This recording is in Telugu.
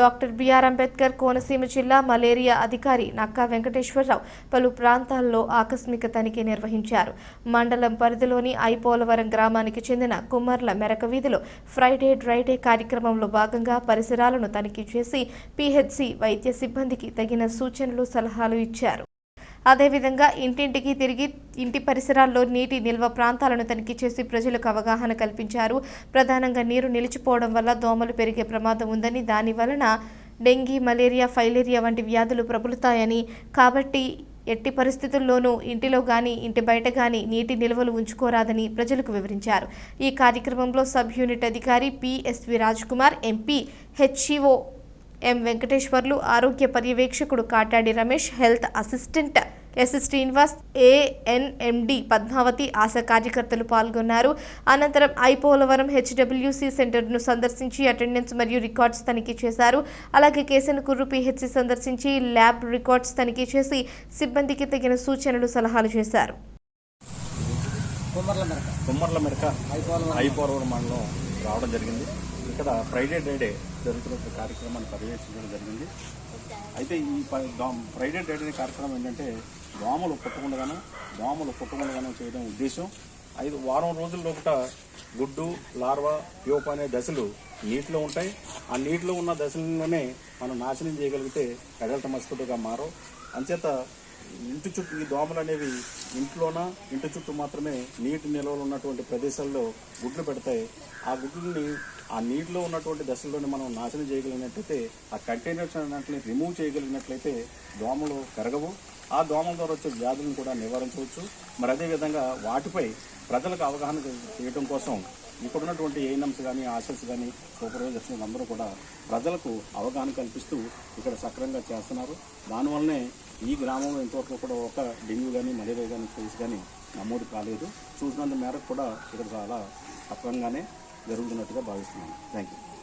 డాక్టర్ బిఆర్ అంబేద్కర్ కోనసీమ జిల్లా మలేరియా అధికారి నక్కా వెంకటేశ్వరరావు పలు ప్రాంతాల్లో ఆకస్మిక తనిఖీ నిర్వహించారు. మండలం పరిధిలోని ఐపోలవరం గ్రామానికి చెందిన కుమ్మర్ల మెరక వీధిలో ఫ్రైడే డ్రైడే కార్యక్రమంలో భాగంగా పరిసరాలను తనిఖీ చేసి పీహెచ్సి వైద్య సిబ్బందికి తగిన సూచనలు సలహాలు ఇచ్చారు. అదేవిధంగా ఇంటింటికి తిరిగి ఇంటి పరిసరాల్లో నీటి నిల్వ ప్రాంతాలను తనిఖీ చేసి ప్రజలకు అవగాహన కల్పించారు. ప్రధానంగా నీరు నిలిచిపోవడం వల్ల దోమలు పెరిగే ప్రమాదం ఉందని దాని వలన డెంగీ మలేరియా ఫైలేరియా వంటి వ్యాధులు ప్రబలుతాయని. కాబట్టి ఎట్టి పరిస్థితుల్లోనూ ఇంటిలో కానీ ఇంటి బయట కానీ నీటి నిల్వలు ఉంచుకోరాదని ప్రజలకు వివరించారు. ఈ కార్యక్రమంలో సబ్ యూనిట్ అధికారి PSV Kumar MP HEO M. Venkateswarlu ఆరోగ్య పర్యవేక్షకుడు Katadi Ramesh health assistant S Srinivas ANM D Padmavathi ASHA కార్యకర్తలు పాల్గొన్నారు. అనంతరం ఐపోలవరం హెచ్డబ్ల్యూసి సెంటర్ను సందర్శించి అటెండెన్స్ మరియు రికార్డ్స్ తనిఖీ చేశారు. అలాగే కేసనకుర్రు పిహెచ్సి సందర్శించి ల్యాబ్ రికార్డ్స్ తనిఖీ చేసి సిబ్బందికి తగిన సూచనలు సలహాలు చేశారు. కుమ్మర్ల మెరక. కుమ్మర్ల మెరక. ఐపోలవరం. ఐపోలవరం మండలం రావడం జరిగింది. ఇక్కడ ఫ్రైడే డేడే జరుగుతున్న కార్యక్రమాన్ని పర్యవేక్షించడం జరిగింది. అయితే ఈ ఫ్రైడే డేడే కార్యక్రమం ఏంటంటే దోమలు పుట్టకుండగాను దోమలు పుట్టకుండగాను చేయడం ఉద్దేశం. ఐదు వారం రోజుల లోపల గుడ్డు లార్వా ప్యూప అనే దశలు నీటిలో ఉంటాయి. ఆ నీటిలో ఉన్న దశలలోనే మనం నాశనం చేయగలిగితే అడల్ట్ మస్కిటోగా మారో అంచేత ఇంటి చుట్టూ ఈ దోమలు అనేవి ఇంట్లోన? ఇంటి చుట్టూ మాత్రమే నీటి నిల్వలు ఉన్నటువంటి ప్రదేశాల్లో గుడ్లు పెడతాయి. ఆ గుడ్లని ఆ నీటిలో ఉన్నటువంటి దశల్లోనే మనం నాశనం చేయగలిగినట్లయితే ఆ కంటైనర్స్ అన్నట్లు రిమూవ్ చేయగలిగినట్లయితే దోమలు పెరగవు ఆ దోమల ద్వారా వచ్చే వ్యాధులను కూడా నివారించవచ్చు. మరి అదేవిధంగా వాటిపై ప్రజలకు అవగాహన చేయడం కోసం ఇక్కడ ఉన్నటువంటి ఏఎన్ఎంస్ కానీ ఆశస్ కానీ సూపర్వైజర్స్ అందరూ కూడా ప్రజలకు అవగాహన కల్పిస్తూ ఇక్కడ సక్రమంగా చేస్తున్నారు. దానివల్లనే ఈ గ్రామంలో ఇంతవరకు కూడా ఒక డెంగ్యూ కానీ మలేరియా కానీ కేసు కానీ నమోదు కాలేదు. చూసినంత మేరకు కూడా ఇక్కడ చాలా తప్పంగానే జరుగుతున్నట్టుగా భావిస్తున్నాను. Thank you